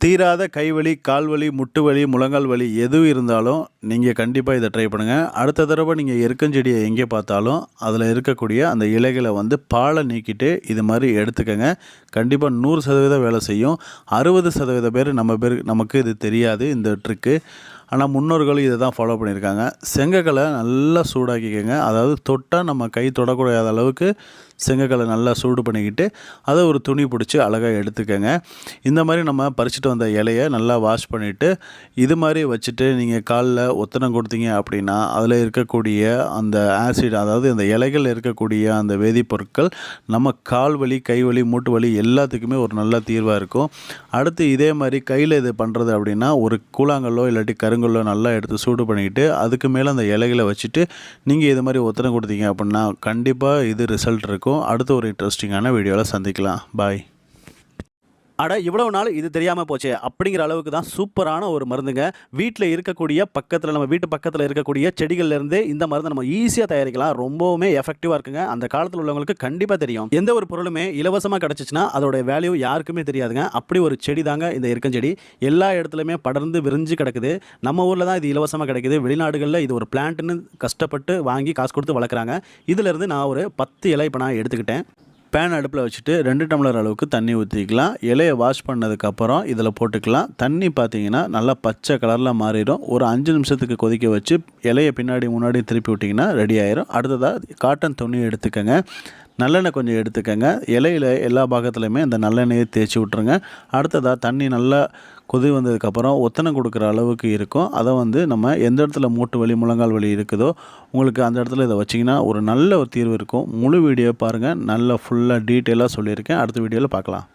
தீராத கைவலி கால்வலி முட்டு வலி முழங்கால் வலி எது இருந்தாலும் நீங்கள் கண்டிப்பாக இதை ட்ரை பண்ணுங்கள் அடுத்த தடவை நீங்கள் எருக்கஞ்செடியை எங்கே பார்த்தாலும் அதில் இருக்கக்கூடிய அந்த இலைகளை வந்து பாலை நீக்கிட்டு இது மாதிரி எடுத்துக்கோங்க. கண்டிப்பாக நூறு சதவீதம் வேலை செய்யும். அறுபது சதவீத பேர் நம்ம பேர் நமக்கு இது தெரியாது இந்த ட்ரிக்கு ஆனால் முன்னோர்களும் இதை தான் ஃபாலோ பண்ணியிருக்காங்க. செங்கக்கலை நல்லா சூடாக்கிக்கோங்க. அதாவது தொட்டால் நம்ம கை தொடக்கூடாத அளவுக்கு செங்கக்கலை நல்லா சூடு பண்ணிக்கிட்டு அதை ஒரு துணி பிடிச்சி அழகாக எடுத்துக்கோங்க. இந்த மாதிரி நம்ம பறிச்சுட்டு வந்த இலையை நல்லா வாஷ் பண்ணிவிட்டு இது மாதிரி வச்சுட்டு நீங்கள் காலில் ஒத்தனம் கொடுத்தீங்க அப்படின்னா அதில் இருக்கக்கூடிய அந்த ஆசிட் அதாவது அந்த இலைகள் இருக்கக்கூடிய அந்த வேதிப்பொருட்கள் நம்ம கால் வலி கை வலி மூட்டு வலி எல்லாத்துக்குமே ஒரு நல்ல தீர்வாக இருக்கும். அடுத்து இதே மாதிரி கையில் இது பண்ணுறது அப்படின்னா ஒரு கூழாங்கல்லோ இல்லாட்டி கருங்கல்லோ நல்லா எடுத்து சூடு பண்ணிக்கிட்டு அதுக்கு மேலே அந்த இலைகளை வச்சுட்டு நீங்கள் இது மாதிரி ஒத்தனை கொடுத்தீங்க அப்படின்னா கண்டிப்பாக இது ரிசல்ட் இருக்கும். அடுத்த ஒரு இன்ட்ரெஸ்டிங்கான வீடியோவில் சந்திக்கலாம். பாய் அட இவ்வளவு நாள் இது தெரியாமல் போச்சு. அப்படிங்கிற அளவுக்கு தான் சூப்பரான ஒரு மருந்துங்க. வீட்டில் இருக்கக்கூடிய பக்கத்தில் நம்ம வீட்டு பக்கத்தில் இருக்கக்கூடிய செடிகள்லேருந்து இந்த மருந்தை நம்ம ஈஸியாக தயாரிக்கலாம். ரொம்பவுமே எஃபெக்டிவாக இருக்குங்க. அந்த காலத்தில் உள்ளவங்களுக்கு கண்டிப்பாக தெரியும். எந்த ஒரு பொருளுமே இலவசமாக கிடச்சிச்சின்னா அதோட வேல்யூ யாருக்குமே தெரியாதுங்க. அப்படி ஒரு செடி தாங்க இந்த இருக்கஞ்செடி எல்லா இடத்துலையுமே படர்ந்து விரிஞ்சு கிடக்குது. நம்ம ஊரில் தான் இது இலவசமாக கிடைக்குது. வெளிநாடுகளில் இது ஒரு பிளான்ட்னு கஷ்டப்பட்டு வாங்கி காசு கொடுத்து வளர்க்குறாங்க. இதிலிருந்து நான் ஒரு பத்து இலை இப்போ நான் எடுத்துக்கிட்டேன். பேன் அடுப்பில் வச்சுட்டு ரெண்டு டம்ளர் அளவுக்கு தண்ணி ஊற்றிக்கலாம் இலையை வாஷ் பண்ணதுக்கப்புறம் இதில் போட்டுக்கலாம். தண்ணி பார்த்தீங்கன்னா நல்லா பச்சை கலரில் மாறிடும். ஒரு அஞ்சு நிமிஷத்துக்கு கொதிக்க வச்சு இலையை பின்னாடி முன்னாடி திருப்பி விட்டிங்கன்னா ரெடி ஆயிரும். அடுத்ததாக காட்டன் துணி எடுத்துக்கோங்க. நல்லெண்ணெய் கொஞ்சம் எடுத்துக்கோங்க. இலையில எல்லா பாகத்துலையுமே இந்த நல்லெண்ணெயை தேய்ச்சி விட்ருங்க அடுத்ததாக தண்ணி நல்லா கொதி வந்ததுக்கப்புறம் ஒத்தனை கொடுக்குற அளவுக்கு இருக்கும். அதை வந்து நம்ம எந்த இடத்துல மூட்டு வலி முழங்கால் வலி இருக்குதோ உங்களுக்கு அந்த இடத்துல இதை வச்சிங்கன்னா ஒரு நல்ல ஒரு தீர்வு இருக்கும். முழு வீடியோ பாருங்கள் நல்லா ஃபுல்லாக டீட்டெயிலாக சொல்லியிருக்கேன். அடுத்த வீடியோவில் பார்க்கலாம்.